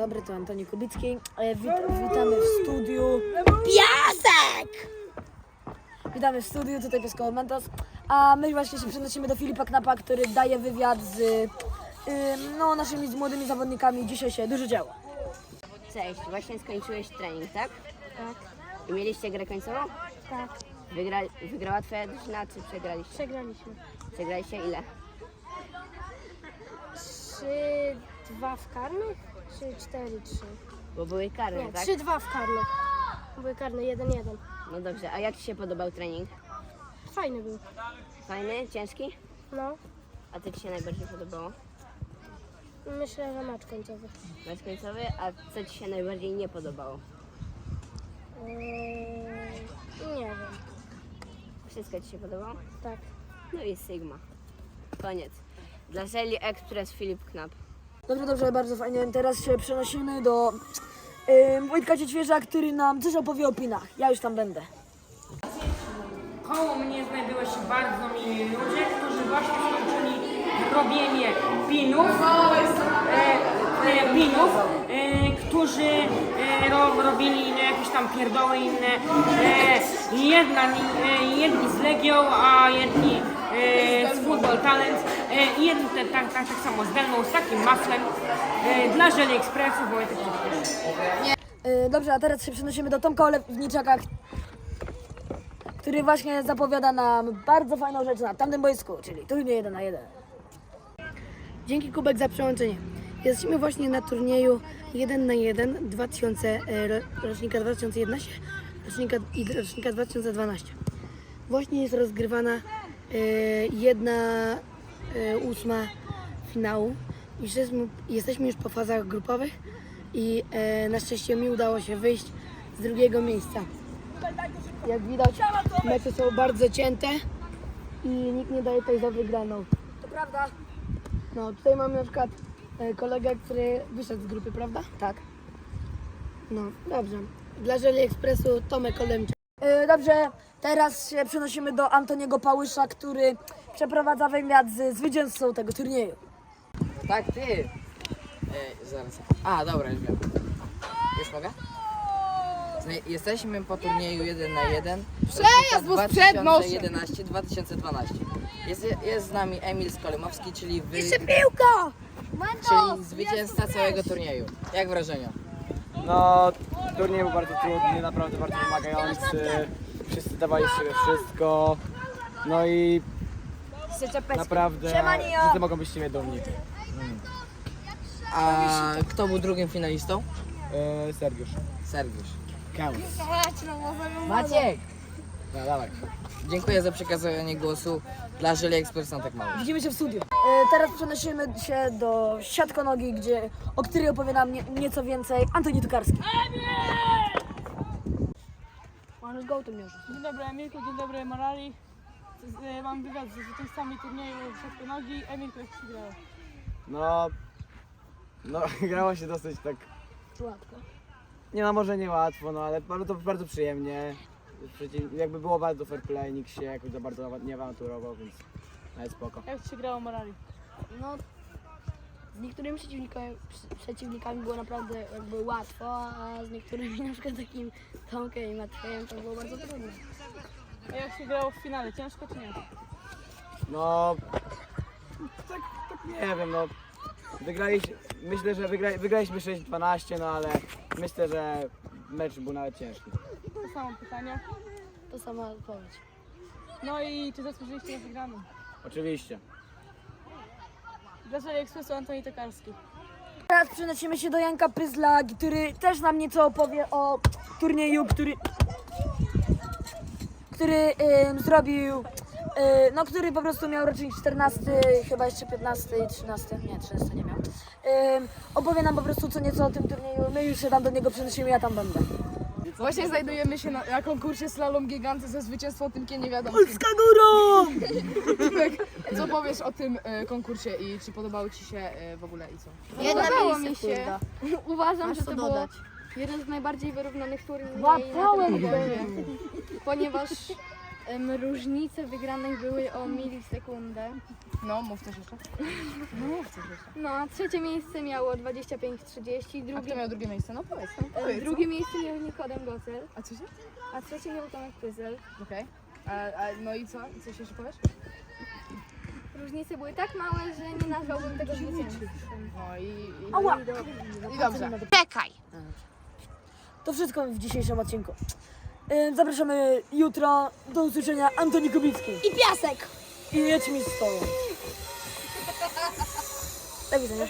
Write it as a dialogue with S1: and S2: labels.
S1: Dobry, to Antoni Kubicki. E, Wit witamy w studiu. Piasek! Witamy w studiu, tutaj Pieskowy Mentos. A my właśnie się przenosimy do Filipa Knapa, który daje wywiad z y, no, naszymi z młodymi zawodnikami. Dzisiaj się dużo działo.
S2: Cześć, właśnie skończyłeś trening, tak?
S3: Tak,
S2: I mieliście grę końcową?
S3: tak.
S2: Wygra, wygrała twoja drużyna, czy przegraliście?
S3: Przegraliśmy.
S2: Przegraliście ile?
S3: Trzy, dwa w karnych? Czy cztery, trzy?
S2: Bo były karne,
S3: Nie,
S2: tak?
S3: trzy, dwa w karnych. Były karne, jeden, jeden.
S2: No dobrze, a jak ci się podobał trening?
S3: Fajny był.
S2: Fajny, ciężki?
S3: No,
S2: A co ci się najbardziej podobało?
S3: myślę, że mecz końcowy.
S2: Mecz końcowy, a co ci się najbardziej nie podobało?
S3: Eee, nie wiem.
S2: Wszystko ci się podobało?
S3: Tak.
S2: No i Sigma. Koniec. Dla Żeli Express Filip Knap.
S1: Dobrze, dobrze, bardzo fajnie. Teraz się przenosimy do y, Wojtka Cieczwierza, który nam coś opowie o pinach. Ja już tam będę.
S4: Koło mnie znajdują się bardzo mili ludzie, którzy właśnie skończyli robienie pinów, e, e, pinów e, którzy e, ro, robili jakieś tam pierdoły inne. E, jedna, e, jedni z Legią, a jedni e, z Football Talent. E, jedni te, tak, tak, tak samo z Delmą, z takim maslem. E, dla Żeli Ekspresu, bo ja tak
S1: Dobrze, a teraz się przenosimy do Tomka Olewniczaka, który właśnie zapowiada nam bardzo fajną rzecz na tamtym boisku, czyli turniej 1 na 1.
S5: Dzięki Kubek za przyłączenie. Jesteśmy właśnie na turnieju 1 na 1 2000, e, ro- rocznika 2011 rocznika, i rocznika 2012. Właśnie jest rozgrywana jedna ósma finału. Jesteśmy, jesteśmy już po fazach grupowych i e, na szczęście mi udało się wyjść z drugiego miejsca. Jak widać mecze są bardzo cięte i nikt nie daje tutaj za wygraną.
S1: To prawda?
S5: No, tutaj mamy na przykład e, kolegę, który wyszedł z grupy, prawda?
S1: Tak.
S5: No, dobrze. Dla Żeli Ekspresu Tomek Olemczyk.
S1: Dobrze, teraz się przenosimy do Antoniego Pałysza, który przeprowadza wywiad z zwycięzcą tego turnieju.
S6: Tak, ty. Ej, zaraz. A, dobra, już wiem. Już mogę? Zna- Jesteśmy po turnieju 1 na 1. Przejazd, bo 2011-2012. Jest, jest z nami Emil Skolymowski, czyli wy...
S1: Piłka!
S6: Czyli zwycięzca całego turnieju. Jak wrażenia?
S7: No, turniej był bardzo trudny, naprawdę bardzo wymagający. Wszyscy dawali z siebie wszystko. No i naprawdę wszyscy mogą być z siebie dumni.
S6: A kto był drugim finalistą?
S7: E, Sergiusz.
S6: Sergiusz.
S7: Kamus.
S6: Maciek!
S7: No, dawaj.
S6: Dziękuję za przekazanie głosu dla Żeli Ekspres na tak mało.
S1: Widzimy się w studiu. Y, Teraz przenosimy się do siatkonogi, gdzie, o której opowie nam nie, nieco więcej Antoni. Możesz go mierzyć.
S4: Dzień dobry Emilku, dzień dobry Morali. Z- e, Mam wywiad z zwycięzcami turnieju w nogi. Emilku, jak ci grało?
S7: No, no grało się dosyć tak,
S1: Łatwo.
S7: nie no może nie łatwo, no ale bardzo, bardzo przyjemnie. Przeciw, jakby było bardzo fair play, nikt się jakoś za bardzo nie awanturował, więc nawet spoko.
S4: Jak ci się grało Morali?
S5: No, z niektórymi przeciwnikami, przeciwnikami było naprawdę jakby łatwo, a z niektórymi na przykład takim Tomkiem i Matwiejem to było bardzo trudne.
S4: A jak się grało w finale? Ciężko czy nie?
S7: No, tak, tak nie wiem, no. Wygraliśmy, myślę, że wygra, wygraliśmy 6-12, no ale myślę, że mecz był nawet ciężki.
S4: To samo pytanie.
S5: To sama odpowiedź.
S4: No i czy zasłużyliście na wygraną?
S7: Oczywiście.
S4: Dla Ekspresu Antoni Tokarski.
S1: Teraz przenosimy się do Janka Pyzla, który też nam nieco opowie o turnieju, który, który ym, zrobił, y, no który po prostu miał rocznik 14, chyba jeszcze 15 i 13, nie 13 nie miał. Ym, opowie nam po prostu co nieco o tym turnieju, my już się tam do niego przenosimy, ja tam będę.
S8: Właśnie znajdujemy się na, na konkursie Slalom Giganty ze zwycięstwą Tymkiem nie wiadomo.
S1: Polska góra!
S8: Tymek, co powiesz o tym e, konkursie i czy podobało Ci się e, w ogóle i co?
S3: Podobało mi się. Uważam, że to było jeden z najbardziej wyrównanych turniejów
S1: Łapałem
S3: obwodzie, ponieważ Em, Różnice wygranych były o milisekundę.
S8: No, mów coś jeszcze. No, mów coś jeszcze.
S3: No, a trzecie miejsce miało 25-30,
S8: A
S3: drugie,
S8: kto miał drugie miejsce? No powiedz, no
S3: e,
S8: powiedz.
S3: drugie miejsce miał Nikodem Gocel,
S8: A co się?
S3: a trzecie miał Tomek Pyzel.
S8: Okej. A, a, no i co? I coś jeszcze powiesz?
S3: Różnice były tak małe, że nie nazwałbym tego zwycięstwem.
S8: No i, i,
S1: Ała!
S8: i dobrze.
S1: To wszystko w dzisiejszym odcinku. Yy, Zapraszamy jutro. Do usłyszenia Antoni Kubicki.
S5: I piasek!
S1: I jedźmy z tobą. Do widzenia.